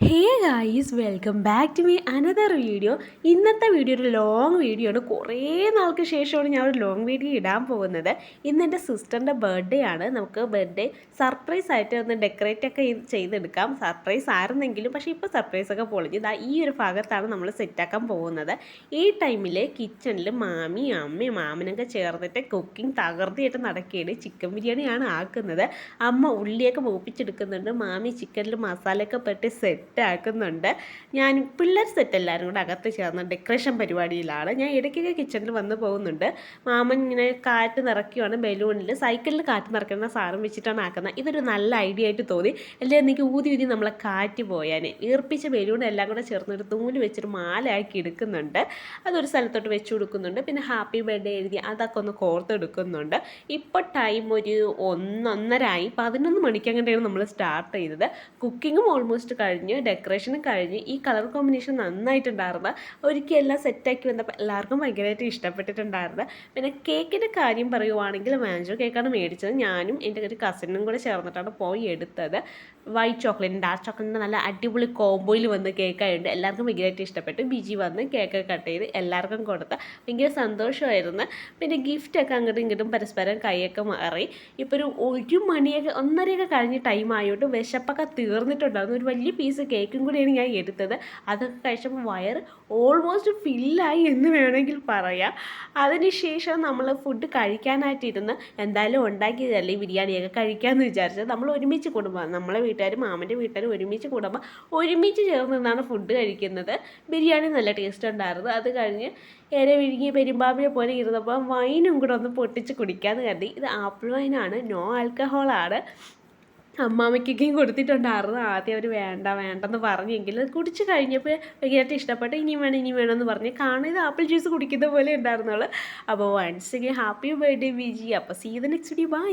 Hey guys welcome back to me another video ഇന്നത്തെ video ഒരു long video ആണ്. കുറേ നാൾക്ക് ശേഷമാണ് ഞാൻ ഒരു ലോങ് വീഡിയോ ഇടാൻ പോകുന്നത്. ഇന്ന് എന്റെ സിസ്റ്ററിന്റെ ബർത്ത്ഡേ ആണ്. നമുക്ക് ബർത്ത്ഡേ സർപ്രൈസ് ആയിട്ട് ഒന്ന് ഡെക്കറേറ്റ് ഒക്കെ ചെയ്തെടുക്കാം. സർപ്രൈസ് ആയിരുന്നെങ്കിലും പക്ഷേ ഇപ്പോൾ സർപ്രൈസ് ഒക്കെ പൊളിഞ്ഞത് ഇതാ ഈ ഒരു ഭാഗത്താണ് നമ്മൾ സെറ്റാക്കാൻ പോകുന്നത്. ഈ ടൈമിൽ കിച്ചണിൽ മാമി അമ്മയും മാമനൊക്കെ ചേർന്നിട്ട് കുക്കിംഗ് തകർത്തിയായിട്ട് നടക്കുകയാണ് ചിക്കൻ ബിരിയാണിയാണ് ആക്കുന്നത്. അമ്മ ഉള്ളിയൊക്കെ മൂപ്പിച്ചെടുക്കുന്നുണ്ട്. മാമി ചിക്കനിൽ മസാലയൊക്കെ പെട്ട് സെറ്റ് ആക്കുന്നുണ്ട് ഞാൻ പിള്ളേർ സെറ്റ് എല്ലാവരും കൂടെ അകത്ത് ചേർന്ന ഡെക്കറേഷൻ പരിപാടിയിലാണ്. ഞാൻ ഇടയ്ക്കൊക്കെ കിച്ചണിൽ വന്ന് പോകുന്നുണ്ട്. മാമൻ ഇങ്ങനെ കാറ്റ് നിറയ്ക്കുവാണ് ബലൂണിൽ സൈക്കിളിൽ കാറ്റ് നിറയ്ക്കുന്ന സാധനം വെച്ചിട്ടാണ് ആക്കുന്നത്. ഇതൊരു നല്ല ഐഡിയ ആയിട്ട് തോന്നി. അല്ലെങ്കിൽ എനിക്ക് ഊതി ഊതി നമ്മളെ കാറ്റ് പോയാൻ ഈർപ്പിച്ച ബലൂൺ എല്ലാം കൂടെ ചേർന്നൊരു തൂൽ വെച്ചൊരു മാലയാക്കി എടുക്കുന്നുണ്ട്. അതൊരു സ്ഥലത്തോട്ട് വെച്ച് കൊടുക്കുന്നുണ്ട്. പിന്നെ ഹാപ്പി ബർത്ത്ഡേ എഴുതി അതൊക്കെ ഒന്ന് കോർത്തെടുക്കുന്നുണ്ട് ഇപ്പോൾ ടൈം ഒരു ഒന്നൊന്നരായി പതിനൊന്ന് മണിക്കങ്ങനെയാണ് നമ്മൾ സ്റ്റാർട്ട് ചെയ്തത്. കുക്കിങ്ങും ഓൾമോസ്റ്റ് കഴിഞ്ഞ്. ഡെക്കറേഷനും കഴിഞ്ഞ് ഈ കളർ കോമ്പിനേഷൻ നന്നായിട്ടുണ്ടായിരുന്നു ഒരിക്കൽ എല്ലാം സെറ്റാക്കി വന്നപ്പോൾ എല്ലാവർക്കും ഭയങ്കരമായിട്ട് ഇഷ്ടപ്പെട്ടിട്ടുണ്ടായിരുന്നു പിന്നെ കേക്കിന്റെ കാര്യം പറയുവാണെങ്കിൽ മാഞ്ചോ കേക്കാണ് മേടിച്ചത്. ഞാനും എന്റെ ഒരു കസിനും കൂടെ ചേർന്നിട്ടാണ് പോയി എടുത്തത്. വൈറ്റ് ചോക്ലേറ്റ് ഡാർക്ക് ചോക്ലേറ്റിന്റെ നല്ല അടിപൊളി കോംബോയിൽ വന്ന് കേക്കായിട്ട് എല്ലാവർക്കും ഭയങ്കരമായിട്ട് ഇഷ്ടപ്പെട്ടു. ബിജി വന്ന് കേക്ക് കട്ട് ചെയ്ത് എല്ലാവർക്കും കൊടുത്ത് ഭയങ്കര സന്തോഷമായിരുന്നു. പിന്നെ ഗിഫ്റ്റൊക്കെ അങ്ങോട്ടും ഇങ്ങോട്ടും പരസ്പരം കൈയൊക്കെ മാറി. ഇപ്പോൾ ഒരു ഒരു മണിയൊക്കെ ഒന്നരയൊക്കെ കഴിഞ്ഞ് ടൈം ആയതുകൊണ്ട് വിശപ്പൊക്കെ തീർന്നിട്ടുണ്ടായിരുന്നു. ഒരു വലിയ പീസ് കേക്കും കൂടിയാണ് ഞാൻ എടുത്തത്. അതൊക്കെ കഴിച്ചപ്പോൾ വയർ ഓൾമോസ്റ്റ് ഫില്ലായി എന്ന് വേണമെങ്കിൽ പറയാം. അതിനുശേഷം നമ്മൾ ഫുഡ് കഴിക്കാനായിട്ടിരുന്ന് എന്തായാലും ഉണ്ടാക്കിയതല്ലേ ബിരിയാണിയൊക്കെ കഴിക്കാമെന്ന് വിചാരിച്ചത് നമ്മൾ ഒരുമിച്ച് കുടുംബം നമ്മളെ വീട്ടുകാരും മാമന്റെ വീട്ടുകാരും ഒരുമിച്ച് കൂടുമ്പോൾ ഒരുമിച്ച് ചേർന്നിരുന്നാണ് ഫുഡ് കഴിക്കുന്നത്. ബിരിയാണി നല്ല ടേസ്റ്റ് ഉണ്ടായിരുന്നു. അത് കഴിഞ്ഞ് ഏറെ വിഴുങ്ങി പെരുമ്പാമ്പിനെ പോലെ ഇരുന്നപ്പോൾ വൈനും കൂടെ ഒന്ന് പൊട്ടിച്ച് കുടിക്കാമെന്ന് കരുതി. ഇത് ആപ്പിൾ വൈനാണ് നോ ആൽക്കഹോളാണ് അമ്മാമ്മയ്ക്കൊക്കെയും കൊടുത്തിട്ടുണ്ടായിരുന്നു ആദ്യം അവർ വേണ്ട വേണ്ടെന്ന് പറഞ്ഞെങ്കിൽ കുടിച്ച് കഴിഞ്ഞപ്പോൾ ഭയങ്കരമായിട്ട് ഇഷ്ടപ്പെട്ട്. ഇനിയും വേണം ഇനിയും വേണമെന്ന് പറഞ്ഞ് കാണാൻ ഇത് ആപ്പിൾ ജ്യൂസ് കുടിക്കുന്ന പോലെ ഉണ്ടായിരുന്നുള്ളൂ. അപ്പോൾ once again happy birthday Viji. അപ്പോൾ see the next day bye